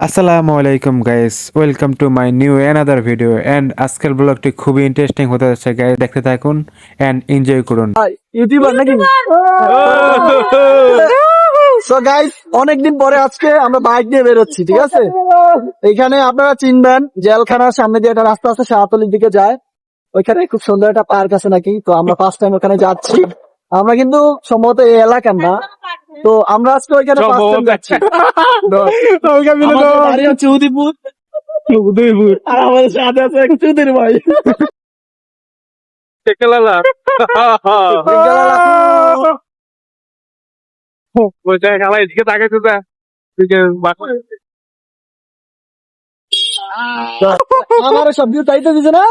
আসসালামু আলাইকুম guys welcome to my new another video and আজকের ব্লগটি খুবই ইন্টারেস্টিং হতে যাচ্ছে গাইস দেখতে থাকুন এন্ড এনজয় করুন। ইউটিউবার নাকি? সো গাইস অনেকদিন পরে আজকে আমরা বাইক নিয়ে বেরোচ্ছি ঠিক আছে? এখানে আপনারা চিনবেন জেলখানার সামনে দিয়ে একটা রাস্তা আছে শাহতলির দিকে যায়। ওইখানে খুব সুন্দর একটা পার্ক আছে নাকি? তো আমরা ফার্স্ট টাইম ওখানে যাচ্ছি। আমরা কিন্তু সম্ভবত এই এলাকার না। তো আমরা আজকে ওইখানে যাচ্ছি। হচ্ছে উদয়পুর। উদয়পুর। আর আমাদের সাথে আছে এক চৌধুরী ভাই। আমার সব ভিউ তাই তো দিছে না?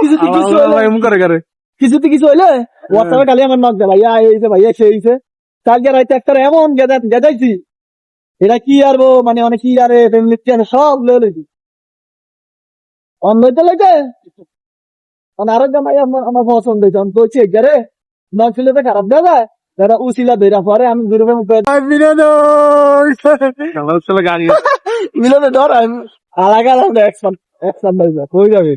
কিছু কিছু হইলে কিছু তো কিছু হইলে হোয়াটসঅ্যাপে খালি আমার নক দে ভাইয়া এইছে ভাইয়া সে হইছে। কালকে রাইতে একটা এমন গেদা গেদাইছি। এটা কি আর বো মানে অনেক কি আরে ফ্যামিলি সব লয়ে লইছি। অন লইতে লইতে মানে আরেকটা ভাই আমার আমার পছন্দ হয়েছে আমি কইছি নক ছিল তো খারাপ দেওয়া যায়? দাদা উচিলা ধরে পরে আমি দূরে মুখে মিলনে ডর আমি আলাদা কই যাবে।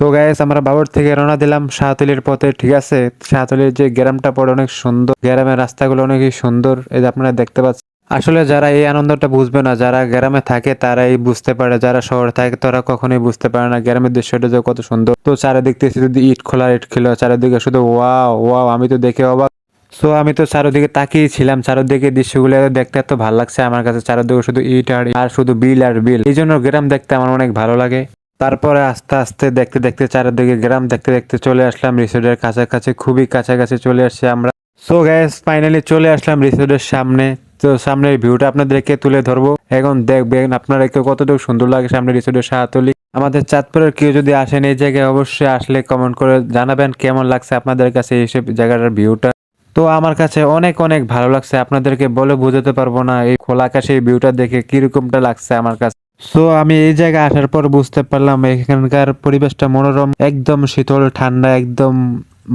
তো গাইস আমরা বাবর থেকে রওনা দিলাম শাহতলির পথে, ঠিক আছে? শাহতলির যে গ্রামটা পড়ে অনেক সুন্দর, গ্রামের রাস্তাগুলো অনেকই সুন্দর, এই আপনারা দেখতে পাচ্ছেন। আসলে যারা এই আনন্দটা বুঝবে না, যারা গ্রামে থাকে তারাই বুঝতে পারে, যারা শহরে থাকে তারা কখনোই বুঝতে পারে না গ্রামের দৃশ্যটা যে কত সুন্দর। তো চারিদিক থেকে শুধু ইট খোলা ইট খোলা, চারিদিকে শুধু ওয়াও ওয়াও আমি তো দেখে অবাক। সো আমি তো চারোদিকে তাকিয়ে ছিলাম, চারোদিকে দৃশ্যগুলো দেখতে এত ভালো লাগছে, আমার কাছে চারোদিকে শুধু ইট আর আর শুধু বিল আর বিল। এই জন্য গ্রাম দেখতে আমার অনেক ভালো লাগে। তারপরে আস্তে আস্তে দেখতে দেখতে চারিদিকে গ্রাম, দেখতে দেখতে চলে আসলাম রিসোর্টের কাছাকাছি, খুবই কাছাকাছি চলে আসছি আমরা। সো গ্যাস ফাইনালি চলে আসলাম রিসোর্টের সামনে। তো সামনের ভিউটা আপনাদেরকে তুলে ধরবো। এখন দেখবেন আপনারা কেউ কতটুকু সুন্দর লাগে সামনে রিসোর্টের শাহতলি আমাদের চাঁদপুরের কেউ যদি আসেন এই জায়গায় অবশ্যই আসলে কমেন্ট করে জানাবেন কেমন লাগছে আপনাদের কাছে এইসব জায়গাটার ভিউটা তো আমার কাছে অনেক অনেক ভালো লাগছে। আপনাদেরকে বলে বোঝাতে পারব না এই খোলা আকাশে এই ভিউটা দেখে কিরকমটা লাগছে আমার কাছে। সো আমি এই জায়গায় আসার পর বুঝতে পারলাম, এখানকার পরিবেশটা মনোরম, একদম শীতল, ঠান্ডা, একদম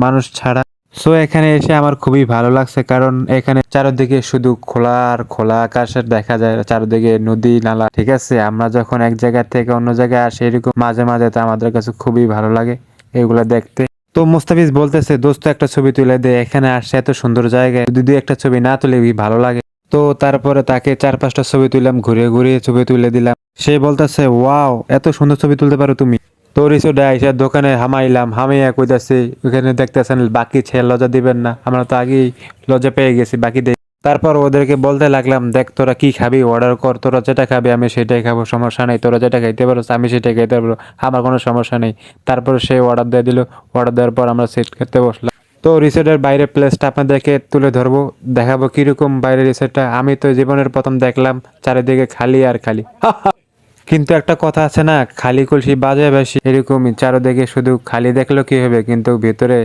মানুষ ছাড়া। সো এখানে এসে আমার খুবই ভালো লাগছে, কারণ এখানে চারিদিকে শুধু খোলা আর খোলা আকাশের দেখা যায়, চারিদিকে নদী, নালা, ঠিক আছে? আমরা যখন এক জায়গা থেকে অন্য জায়গায় আসি, এরকম মাঝে মাঝে তো আমাদের কাছে খুবই ভালো লাগে এগুলা দেখতে। তো মুস্তাফিজ বলতেছে, দোস্ত, একটা ছবি তুলে দে, এখানে আসছে এত সুন্দর জায়গায়। যদি একটা ছবি না তুলে, ভালো লাগে। তো তারপরে তাকে চার পাঁচটা ছবি তুললাম ঘুরে ঘুরে ছবি তুলে দিলাম। সে বলতেছে, ওয়াও, এত সুন্দর ছবি তুলতে পারো তুমি। তো রিসোর্টে আইসা দোকানে হামাইলাম, হামাইয়া কইতাছি ওখানে দেখতেছেন, বাকি ছেলে লজা দিবেন না, আমরা তো আগেই লজা পেয়ে গেছি, বাকি দেই তারপর ওদেরকে বলতে লাগলাম, দেখ, তোরা কি খাবি অর্ডার কর, তোরা যেটা খাবি, আমি সেটাই খাব, সমস্যা নেই, তোরা যেটা খাইতে পারো আমি সেটাই খাইতে পারব, আমার কোনো সমস্যা নেই। তারপর সে অর্ডার দিয়ে দিল অর্ডার দেওয়ার পর আমরা সেট করতে বসলাম। তো রিসোর্টের বাইরের প্লেসটা আপনাদেরকে তুলে ধরবো, দেখাবো কীরকম বাইরের রিসোর্টটা আমি তো জীবনের প্রথম দেখলাম, চারিদিকে খালি আর খালি। কিন্তু একটা কথা আছে না, খালি কলসি বাজে বেশি। এরকমই চারোদিকে শুধু খালি দেখলেও কি হবে, কিন্তু ভিতরে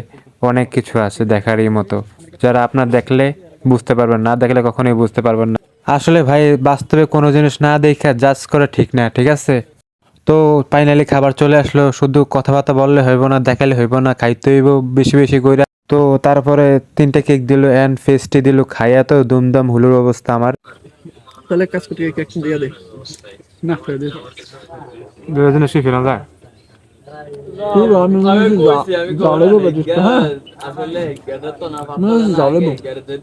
অনেক কিছু আছে দেখারই মতো। যারা আপনার দেখলে বুঝতে পারবেন, না দেখলে কখনোই বুঝতে পারবেন না। আসলে ভাই, বাস্তবে কোনো জিনিস না দেখা জাজ করে ঠিক না, ঠিক আছে? তো ফাইনালি খাবার চলে আসলো, শুধু কথাবার্তা বললে হইব না, দেখালে হইব না খাইতে হইব বেশি বেশি কইরা। তো তারপরে তিনটা কেক দিল এন্ড ফেস্টি দিল, খাইয়া তো দুমদম হুলুর অবস্থা আমার। তাহলে কাজ করতে কেক দিয়ে দে আসলে গেদে তো না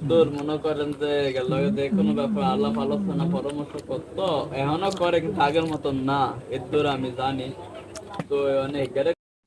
তোর মনে করেন যে কোনো ব্যাপার আলাপ আলোচনা পরামর্শ করতো এখনও করে কিন্তু আগের মতন না এর আমি জানি তো অনেক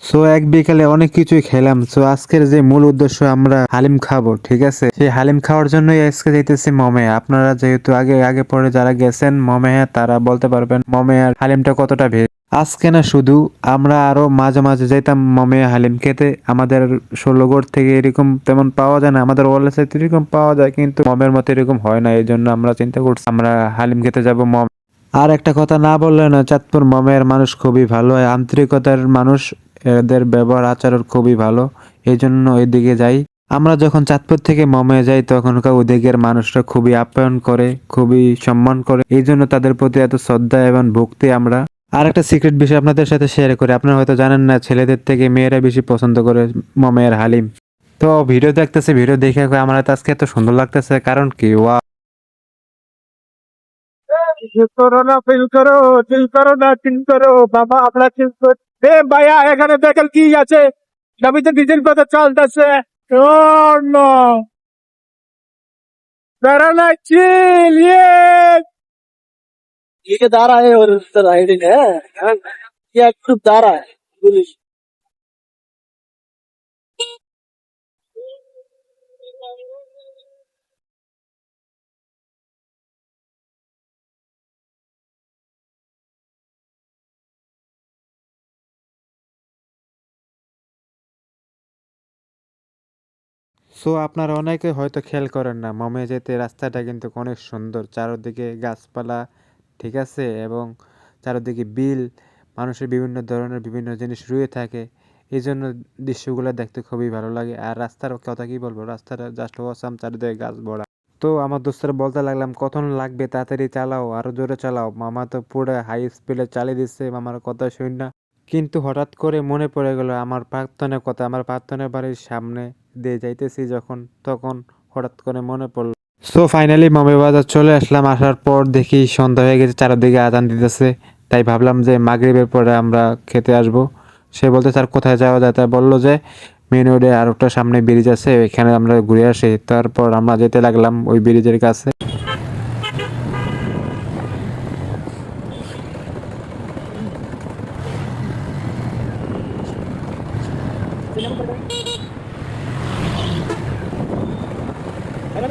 সো এক বিকালে অনেক কিছুই খেলাম। সো আজকের যে মূল উদ্দেশ্য আমরা হালিম খাব, ঠিক আছে? সেই হালিম খাওয়ার জন্যই আজকে যাইতেছি মমে আপনারা যেহেতু আগে আগে পরে যারা গেছেন মমে তারা বলতে পারবেন মমে আর হালিমটা কতটা ভেজ। আজকে না শুধু আমরা আরও মাঝে মাঝে যেতাম মমে হালিম খেতে। আমাদের ষোলোগড় থেকে এরকম তেমন পাওয়া যায় না। আমাদের ওয়ালেসে এরকম পাওয়া যায়, কিন্তু মমের মতো এরকম হয় না। এই জন্য আমরা চিন্তা করছি আমরা হালিম খেতে যাব মম। আর একটা কথা না বললে না, চাঁদপুর মমের মানুষ খুবই ভালো আন্তরিকতার মানুষ এদের ব্যবহার, আচরণ খুবই ভালো। এই জন্য ওইদিকে যাই। আমরা যখন চাঁদপুর থেকে মমে যাই, তখনকার ওদিকের মানুষরা খুবই আপ্যায়ন করে, খুবই সম্মান করে। এই জন্য তাদের প্রতি এত শ্রদ্ধা এবং ভক্তি আমরা। আর একটা সিক্রেট বিষয় আপনাদের সাথে শেয়ার করি। আপনারা হয়তো জানেন না, ছেলেদের থেকে মেয়েরা বেশি পছন্দ করে মমের হালিম। তো ভিডিও দেখতেছে, ভিডিও দেখে আমার আজকে এত সুন্দর লাগতেছে, কারণ কি? ওয়া করো না ফিল করো চিল করো না চিল করো বাবা আমরা চিল কর এ ভাইয়া এখানে দেখেন কি আছে নবীতে ডিজেল কত চলতেছে ও নো करना चिल ये ये दारा है और राइडिंग है ये एक्टिव दारा है সো আপনারা অনেকে হয়তো খেয়াল করেন না, মমে যেতে রাস্তাটা কিন্তু অনেক সুন্দর। চারদিকে গাছপালা, ঠিক আছে? এবং চারদিকে বিল, মানুষের বিভিন্ন ধরনের বিভিন্ন জিনিস রুয়ে থাকে। এই জন্য দৃশ্যগুলো দেখতে খুবই ভালো লাগে। আর রাস্তার কথা কি বলব? রাস্তাটা জাস্ট অসাম চারিদিকে গাছ ভরা। তো আমার দোস্তরা বলতে লাগলাম কখন লাগবে? তাড়াতাড়ি চালাও, আরও জোরে চালাও। মামা তো পুরো হাই স্পিডে চালিয়ে দিচ্ছে, মামার কথা শুন না। কিন্তু হঠাৎ করে মনে পড়ে গেল, আমার প্রার্থনের কথা, আমার প্রার্থনের বাড়ির সামনে দিয়ে যাইতেছি যখন, তখন হঠাৎ করে মনে পড়ল। সো ফাইনালি মামে বাজার চলে আসলাম, আসার পর দেখি সন্ধ্যা হয়ে গেছে, চারদিকে আদান দিতেছে। তাই ভাবলাম যে মাগরিবের পরে আমরা খেতে আসব। সে বলতে স্যার কোথায় যাওয়া যায়? তাই বলল যে, মেন রোডে আর একটা সামনে ব্রিজ আছে, ওইখানে আমরা ঘুরে আসি। তারপর আমরা যেতে লাগলাম ওই ব্রিজের কাছে। সো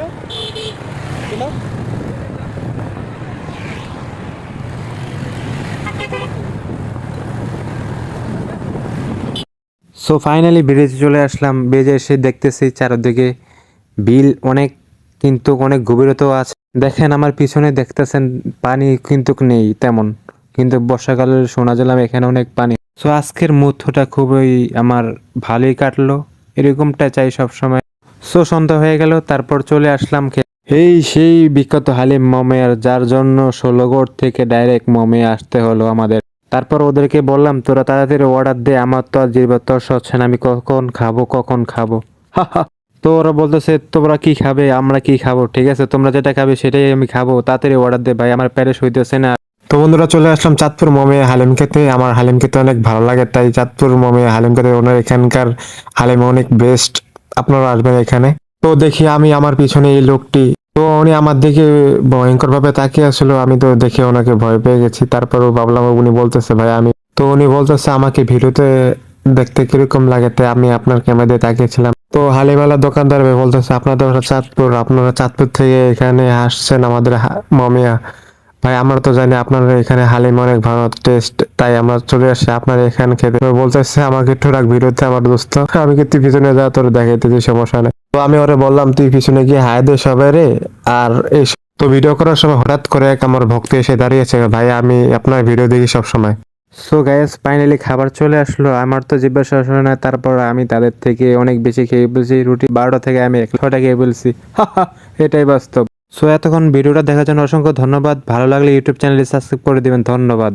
ফাইনালি ব্রিজে চলে আসলাম। ব্রিজে এসে দেখতেছি চারদিকে বিল অনেক, কিন্তু অনেক গভীরতাও আছে। দেখেন, আমার পিছনে দেখতেছেন, পানি কিন্তু নেই তেমন। কিন্তু বর্ষাকালে শোনা গেলাম এখানে অনেক পানি। সো আজকের মুহূর্তটা খুবই আমার ভালোই কাটলো। এরকমটা চাই সব সময় সো সন্ধ্যা হয়ে গেল, তারপর চলে আসলাম এই সেই বিখ্যাত হালিম মমের, যার জন্য ষোলোগড় থেকে ডাইরেক্ট মমে আসতে হলো আমাদের। তারপর ওদেরকে বললাম, তোরা তাড়াতাড়ি অর্ডার দে, আমার তো আর জিরবা তর্স হচ্ছে না, আমি কখন খাব কখন খাব? তো ওরা বলতেছে, তোমরা কি খাবে, আমরা কি খাব? ঠিক আছে, তোমরা যেটা খাবে সেটাই আমি খাব, তাড়াতাড়ি অর্ডার দে, ভাই, আমার প্যারেস হইতেছে না। তো বন্ধুরা, চলে আসলাম চাঁদপুর মমে হালিম খেতে। আমার হালিম খেতে অনেক ভালো লাগে, তাই চাঁদপুর মমে হালিম খেতে, ওনার এখানকার হালিম অনেক বেস্ট আপনারা আসবেন এখানে। তো দেখি আমি আমার পিছনে এই লোকটি। তো উনি আমার দিকে ভয়ঙ্কর ভাবে তাকিয়ে আসলো। আমি তো দেখে ওনাকে ভয় পেয়ে গেছি। তারপরও ভাবলাম, উনি বলতেছে, ভাই, আমি তো উনি বলতেছে, আমাকে ভিডিওতে দেখতে কীরকম লাগে? তাই আমি আপনার ক্যামেরা দিয়ে তাকিয়েছিলাম। তো হালিমালা দোকানদার বলতেছে, আপনাদের চাঁদপুর। আপনারা চাঁদপুর থেকে এখানে আসছেন আমাদের মমিয়া। ভাই, আমরা তো জানি আপনারা এখানে হালিম অনেক ভালো, টেস্ট তাই আমরা চলে আসছি আপনার এখানে খেতে। বলতেছে, আমাকে একটু রাখ ভিডিওতে আমার দোস্ত। আমি কিন্তু পিছনে যা, তোর দেখাইতেছি সমস্যা নেই। তো আমি ওরে বললাম, তুই পিছনে গিয়ে হায় দে সবাই রে। আর এই তো ভিডিও করার সময় হঠাৎ করে এক আমার ভক্ত এসে দাঁড়িয়েছে, ভাই, আমি আপনার ভিডিও দেখি সব সময়। সো গ্যাস ফাইনালি খাবার চলে আসলো। আমার তো জিজ্ঞাসা আসলে না, তারপর আমি তাদের থেকে অনেক বেশি খেয়ে বলছি রুটি বারোটা থেকে আমি এক ছটা খেয়ে বলছি এটাই বাস্তব। সো এতক্ষণ ভিডিওটা দেখার জন্য অসংখ্য ধন্যবাদ। ভালো লাগলে ইউটিউব চ্যানেলটি সাবস্ক্রাইব করে দিবেন। ধন্যবাদ।